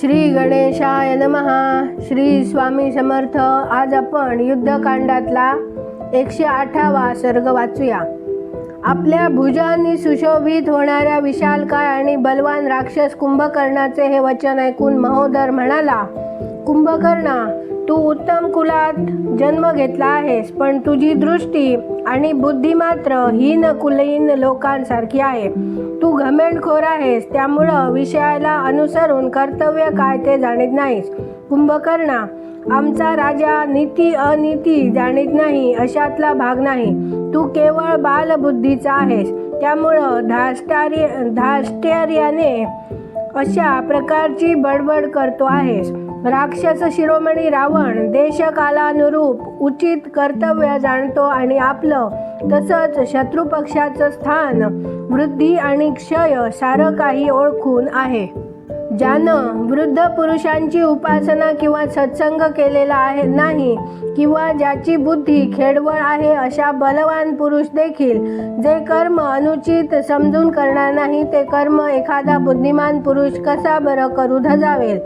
श्री गणेशाय नमहा श्री स्वामी समर्थ आज आपण युद्धकांडातला एकशे आठावा सर्ग वाचूया. आपल्या भुजांनी सुशोभित होणाऱ्या विशालकाय आणि बलवान राक्षस कुंभकर्णाचे हे वचन ऐकून महोदर म्हणाला कुंभकर्णा तू उत्तम कुलात जन्म घेतला आहेस पण तुझी दृष्टी आणि बुद्धी मात्र हीन कुलीन लोकांसारखी आहे. तू घमेंडखोर आहेस त्यामुळं विषयाला अनुसरून कर्तव्य काय ते जाणीत नाहीस. कुंभकर्णा आमचा राजा नीती अनिती जाणीत नाही अशातला भाग नाही. तू केवळ बालबुद्धीचा आहेस त्यामुळं धाष्टार्य धाष्ट्यार्याने अशा प्रकारची बडबड करतो आहेस. राक्षस शिरोमणी रावण देशकालानुरूप उचित कर्तव्य जाणतो आणि आपलं तसंच शत्रुपक्षाचं स्थान वृद्धी आणि क्षय सारं काही ओळखून आहे. ज्यानं वृद्ध पुरुषांची उपासना किंवा सत्संग केलेला आहे नाही किंवा ज्याची बुद्धी खेडवळ आहे अशा बलवान पुरुष देखील जे कर्म अनुचित समजून करणार नाही ते कर्म एखादा बुद्धिमान पुरुष कसा बरं करू धजावेल?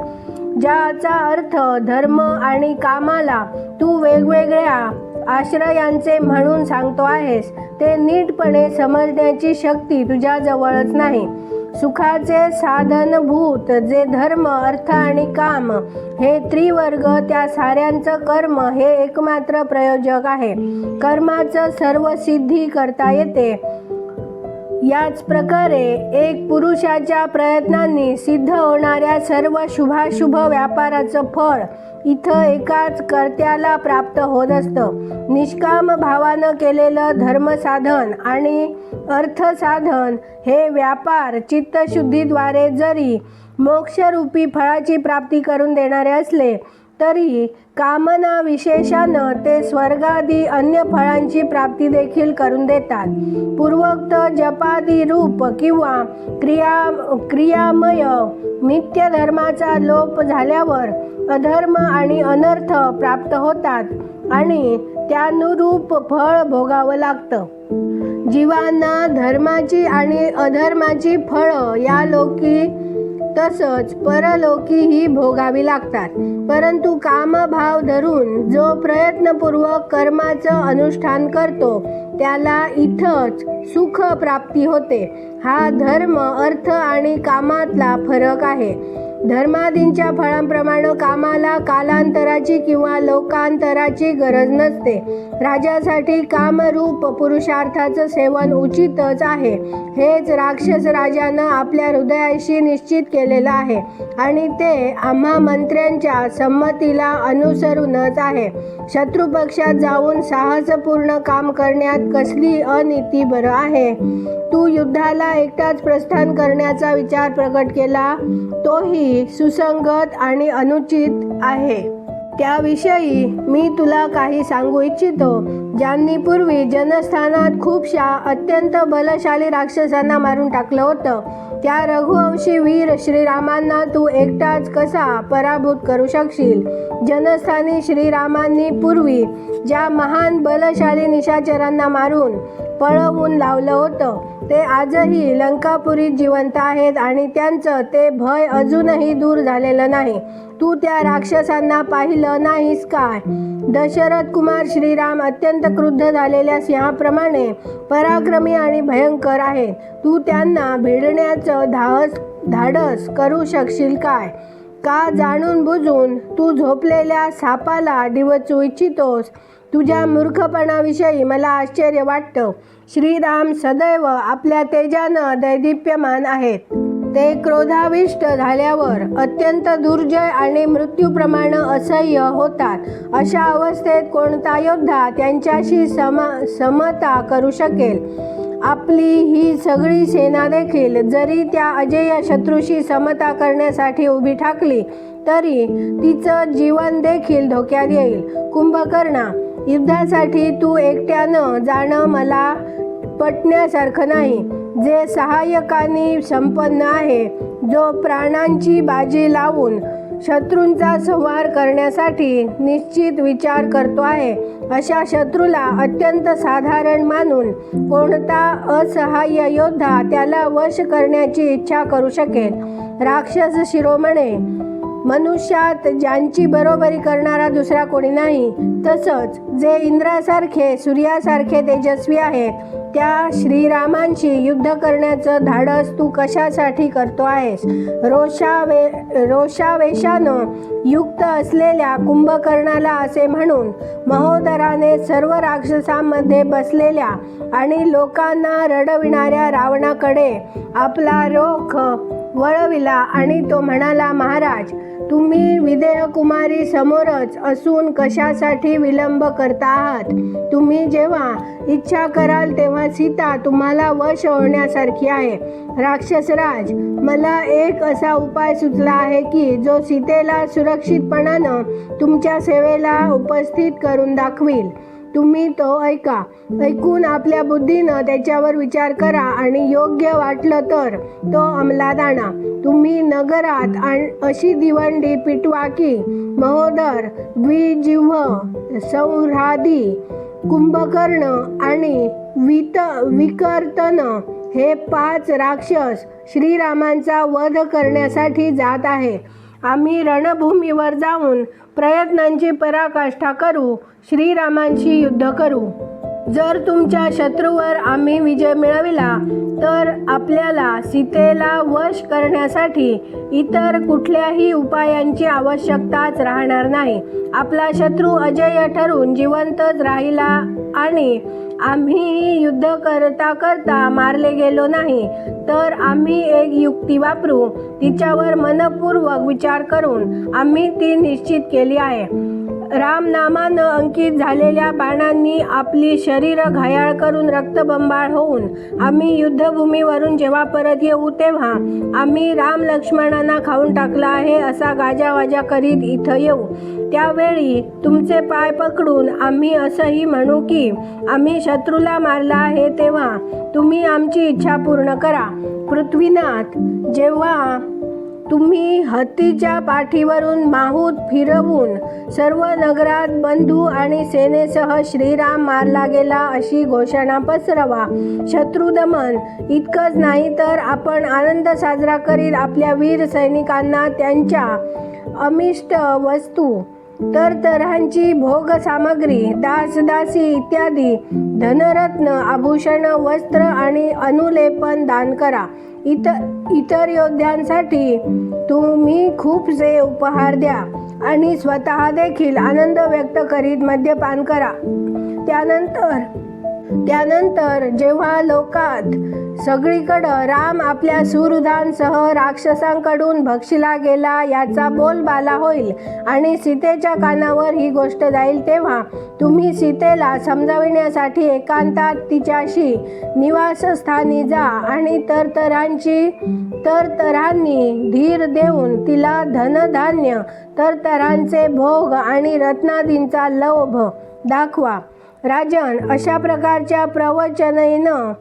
ज्याचा अर्थ धर्म आणि कामाला तू वेगवेगळ्या आश्रयांचे म्हणून सांगतो आहेस ते नीटपणे समजण्याची शक्ती तुझ्याजवळच नाही. सुखाचे साधनभूत जे धर्म अर्थ आणि काम हे त्रिवर्ग त्या साऱ्यांचं कर्म हे एकमात्र प्रयोजक आहे. कर्माचं सर्व सिद्धी करता येते. याच प्रकारे एक पुरुषाच्या प्रयत्नांनी सिद्ध होणाऱ्या सर्व शुभाशुभ व्यापाराचं फळ इथं एकाच कर्त्याला प्राप्त होत असतं. निष्काम भावानं केलेलं धर्मसाधन आणि अर्थसाधन हे व्यापार चित्तशुद्धीद्वारे जरी मोक्षरूपी फळाची प्राप्ती करून देणारे असले तरी कामना विशेषानं ते स्वर्गादी अन्य फळांची प्राप्ती देखील करून देतात. पूर्वोक्त जपादी रूप किंवा क्रिया क्रियामय नित्य धर्माचा लोप झाल्यावर अधर्म आणि अनर्थ प्राप्त होतात आणि त्यानुरूप फळ भोगावं लागतं. जीवांना धर्माची आणि अधर्माची फळं या लोकी तसंच परलोकीही भोगावी लागतात. परंतु कामभाव धरून जो प्रयत्नपूर्वक कर्माचं अनुष्ठान करतो त्याला इथंच सुख प्राप्ती होते. हा धर्म अर्थ आणि कामातला फरक आहे. धर्मादींच्या फळांप्रमाणे कामाला कालांतराची किंवा लोकांतराची गरज नसते. राजासाठी कामरूप पुरुषार्थाचं सेवन उचितच आहे. हेच राक्षस राजानं आपल्या हृदयाशी निश्चित केलेलं आहे आणि ते आम्हा मंत्र्यांच्या संमतीला अनुसरूनच आहे. शत्रुपक्षात जाऊन साहसपूर्ण काम करण्यात कसली अनिती बरं आहे? तू युद्धाला एकटाच प्रस्थान करण्याचा विचार प्रकट केला? तोही सुसंगत आणि अनुचित आहे. त्याविषयी मी तुला काही सांगू इच्छितो. ज्यांनी पूर्वी जनस्थानात खूपशा अत्यंत बलशाली राक्षसांना मारून टाकलं होतं. त्या रघुवंशी वीर श्रीरामांना तू एकटाच कसा पराभूत करू शकशील? जनस्थानी श्रीरामांनी पूर्वी ज्या महान बलशाली निशाचरांना मारून पळवून लावलं होतं ते आजही लंकापुरीत जिवंत आहेत आणि त्यांचं ते भय अजूनही दूर झालेलं नाही. तू त्या राक्षसांना पाहिलं नाहीस काय? दशरथ कुमार श्रीराम अत्यंत क्रुद्ध झालेल्या सिंहाप्रमाणे पराक्रमी आणि भयंकर आहे. तू त्यांना भिडण्याचं धाडस धाडस करू शकशील काय? का जाणून बुजून तू झोपलेल्या सापाला डिवचू इच्छितोस? तुझ्या मूर्खपणाविषयी मला आश्चर्य वाटतं. श्रीराम सदैव आपल्या तेजानं दैदिप्यमान आहेत. ते क्रोधाविष्ट झाल्यावर अत्यंत दुर्जय आणि मृत्यूप्रमाणे असह्य होतात. अशा अवस्थेत कोणता योद्धा त्यांच्याशी सम समता करू शकेल? आपली ही सगळी सेना देखील जरी त्या अजेय शत्रूशी समता करण्यासाठी उभी ठाकली तरी तिचं जीवन देखील धोक्यात येईल. कुंभकर्णा युद्धासाठी तू एकट्यानं जाणं मला पटण्यासारखं नाही. जे सहाय्यकांनी संपन्न आहे जो प्राणांची बाजी लावून शत्रूंचा संहार करण्यासाठी निश्चित विचार करतो आहे अशा शत्रूला अत्यंत साधारण मानून कोणता असहाय्य योद्धा त्याला वश करण्याची इच्छा करू शकेल. राक्षस शिरोमणे मनुष्यात ज्यांची बरोबरी करणारा दुसरा कोणी नाही तसंच जे इंद्रासारखे सूर्यासारखे तेजस्वी आहेत त्या श्रीरामांशी युद्ध करण्याचं धाडस तू कशासाठी करतो आहेस? रोषावे रोषावेशानं युक्त असलेल्या कुंभकर्णाला असे म्हणून महोदराने सर्व राक्षसांमध्ये बसलेल्या आणि लोकांना रडविणाऱ्या रावणाकडे आपला रोख वळविला आणि तो म्हणाला महाराज तुम्ही विदेह कुमारी समोरच असून कशासाठी विलंब करता आहात? तुम्ही जेव्हा इच्छा कराल तेव्हा सीता तुम्हाला वश होण्यासारखी आहे. राक्षसराज मला एक असा उपाय सुचला आहे की जो सीतेला सुरक्षितपणानं तुमच्या सेवेला उपस्थित करून दाखवील. तुम्ही तो ऐका. ऐकून आपल्या बुद्धीनं त्याच्यावर विचार करा आणि योग्य वाटलं तर तो अंमलात आणा तुम्ही नगरात अशी दिवंडी पिटवा की महोदर द्विजिव्ह संह्रादी कुंभकर्ण आणि वित विकर्तन हे पाच राक्षस श्रीरामांचा वध करण्यासाठी जात आहे. आम्ही रणभूमीवर जाऊन प्रयत्नांची पराकाष्ठा करू श्रीरामांशी युद्ध करू. जर तुमच्या शत्रूवर आम्ही विजय मिळविला तर आपल्याला सीतेला वश करण्यासाठी इतर कुठल्याही उपायांची आवश्यकताच राहणार नाही. आपला शत्रू अजय ठरून जिवंतच राहिला आणि आम्ही युद्ध करता करता मारले गेलो नाही. तर आम्ही एक युक्ती वापरू तिच्यावर मनपूर्वक विचार करून आम्ही ती निश्चित केली आहे. रामनामानं अंकित झालेल्या बाणांनी आपली शरीर घायाळ करून रक्तबंबाळ होऊन आम्ही युद्धभूमीवरून जेव्हा परत येऊ तेव्हा आम्ही राम लक्ष्मणांना खाऊन टाकला आहे असा गाजावाजा करीत इथं येऊ. त्यावेळी तुमचे पाय पकडून आम्ही असंही म्हणू की आम्ही शत्रूला मारला आहे तेव्हा तुम्ही आमची इच्छा पूर्ण करा. पृथ्वीनाथ जेव्हा तुम्ही हत्तीच्या पाठीवरून माहूत फिरवून सर्व नगरात बंधू आणि सेनेसह श्रीराम मारला गेला अशी घोषणा पसरवा. शत्रुदमन इतकंच नाही तर आपण आनंद साजरा करीत आपल्या वीर सैनिकांना त्यांच्या अमिष्ट वस्तू तरतऱ्हांची भोग सामग्री दासदासी इत्यादी धनरत्न आभूषण वस्त्र आणि अनुलेपन दान करा. इतर इतर योद्ध्यांसाठी तुम्ही खूपसे उपहार द्या आणि स्वतः देखील आनंद व्यक्त करीत मद्यपान करा. त्यानंतर त्यानंतर जेव्हा लोकात सगळीकडं राम आपल्या सुहृदांसह राक्षसांकडून भक्षिला गेला याचा बोलबाला होईल आणि सीतेच्या कानावर ही गोष्ट जाईल तेव्हा तुम्ही सीतेला समजाविण्यासाठी एकांतात तिच्याशी निवासस्थानी जा आणि तरतरांची तरतरांनी धीर देऊन तिला धनधान्य तरतरांचे भोग आणि रत्नादींचा लोभ दाखवा. राजन अशा प्रकारच्या प्रवचनेनं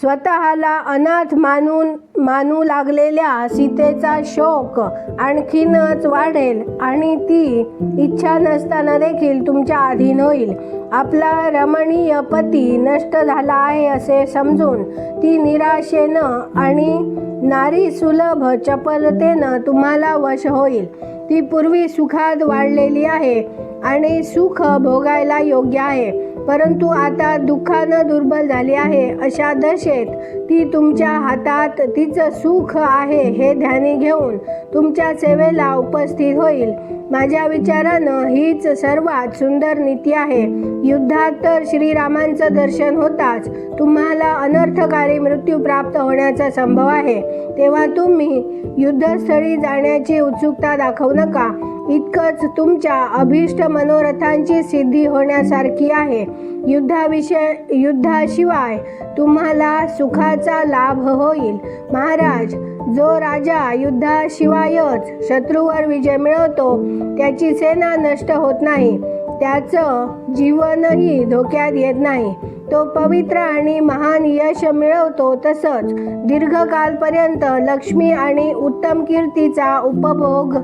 स्वतःला अनाथ मानून मानू लागलेल्या सीतेचा शोक आणखीनच वाढेल आणि ती इच्छा नसताना देखील तुमच्या अधीन होईल. आपला रमणीय पती नष्ट झाला आहे असे समजून ती निराशेनं आणि नारी सुलभ चपलतेनं तुम्हाला वश होईल. ती पूर्वी सुखात वाढलेली आहे. आणि सुख भोगायला योग्य आहे. परंतु आता दुःखानं दुर्बल झाली आहे अशा दशेत ती तुमच्या हातात तिचं सुख आहे हे ध्यानी घेऊन तुमच्या सेवेला उपस्थित होईल. माझ्या विचारानं हीच सर्वात सुंदर नीती आहे. युद्धात तर श्रीरामांचं दर्शन होताच. तुम्हाला अनर्थकारी मृत्यू प्राप्त होण्याचा संभव आहे. तेव्हा तुम्ही युद्धस्थळी जाण्याची उत्सुकता दाखवू नका. इतकंच तुमच्या अभीष्ट मनोरथांची सिद्धी होण्यासारखी आहे. युद्धाविषय युद्धाशिवाय तुम्हाला सुखाचा लाभ होईल. महाराज जो राजा युद्धाशिवायच शत्रूवर विजय मिळवतो त्याची सेना नष्ट होत नाही. त्याचं जीवनही धोक्यात येत नाही. तो पवित्र आणि महान यश मिळवतो तसंच दीर्घकालपर्यंत लक्ष्मी आणि उत्तम कीर्तीचा उपभोग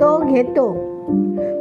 तो घेतो.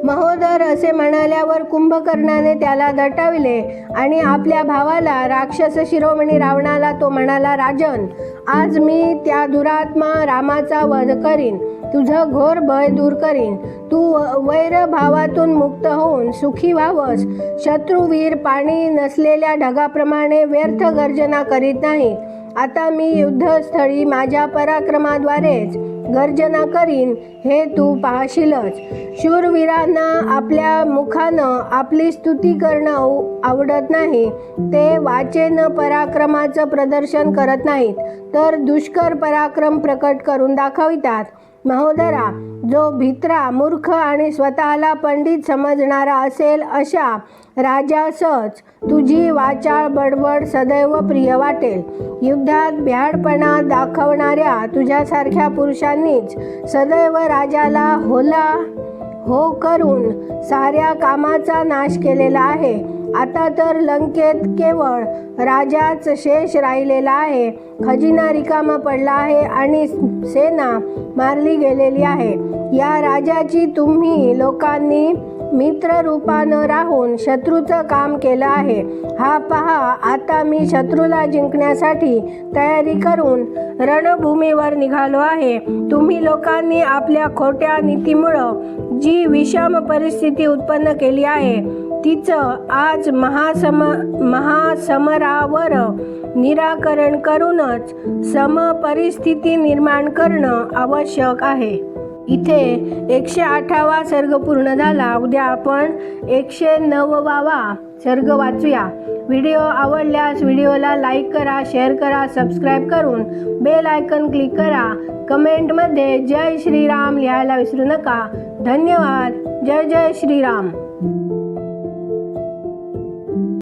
महोदर असे म्हणाल्यावर कुंभकर्णाने त्याला दटाविले आणि आपल्या भावाला राक्षस शिरोमणी रावणाला तो म्हणाला राजन आज मी त्या दुरात्मा रामाचा वध करीन. तुझं घोर भय दूर करीन. तू व- वैर भावातून मुक्त होऊन सुखी व्हावस. शत्रुवीर पाणी नसलेल्या ढगाप्रमाणे व्यर्थ गर्जना करीत नाही आता मी युद्धस्थळी माझ्या पराक्रमाद्वारेच गर्जना करीन हे तू पाहशीलच. शूरवीरांना आपल्या मुखानं आपली स्तुती करणं आवडत नाही. ते वाचेनं पराक्रमाचं प्रदर्शन करत नाहीत. तर दुष्कर पराक्रम प्रकट करून दाखवितात. महोदरा जो भित्रा मूर्ख आणि स्वतःला पंडित समजणारा असेल अशा राजासच तुझी वाचाळ बडबड सदैव प्रिय वाटेल. युद्धात भ्याडपणा दाखवणाऱ्या तुझ्यासारख्या पुरुषांनीच सदैव राजाला होला हो करून साऱ्या कामाचा नाश केलेला आहे. आता तर लंकेत केवळ राजाच शेष राहिलेला आहे. खजिना रिकामा पडला आहे आणि सेना मारली गेलेली आहे. या राजाची तुम्ही लोकांनी मित्र रूपानं राहून शत्रूचं काम केलं आहे. हा पहा आता मी शत्रूला जिंकण्यासाठी तयारी करून रणभूमीवर निघालो आहे. तुम्ही लोकांनी आपल्या खोट्या नीतीमुळं जी विषम परिस्थिती उत्पन्न केली आहे तिचं आज महासम महासमरावर निराकरण करूनच समपरिस्थिती निर्माण करणं आवश्यक आहे. इथे एकशे आठावा सर्ग पूर्ण झाला. उद्या आपण एकशे नववावा सर्ग वाचूया. व्हिडिओ आवडल्यास व्हिडिओला लाईक करा शेअर करा सबस्क्राईब करून बेल आयकन क्लिक करा. कमेंटमध्ये जय श्रीराम लिहायला विसरू नका. धन्यवाद. जय जय श्रीराम.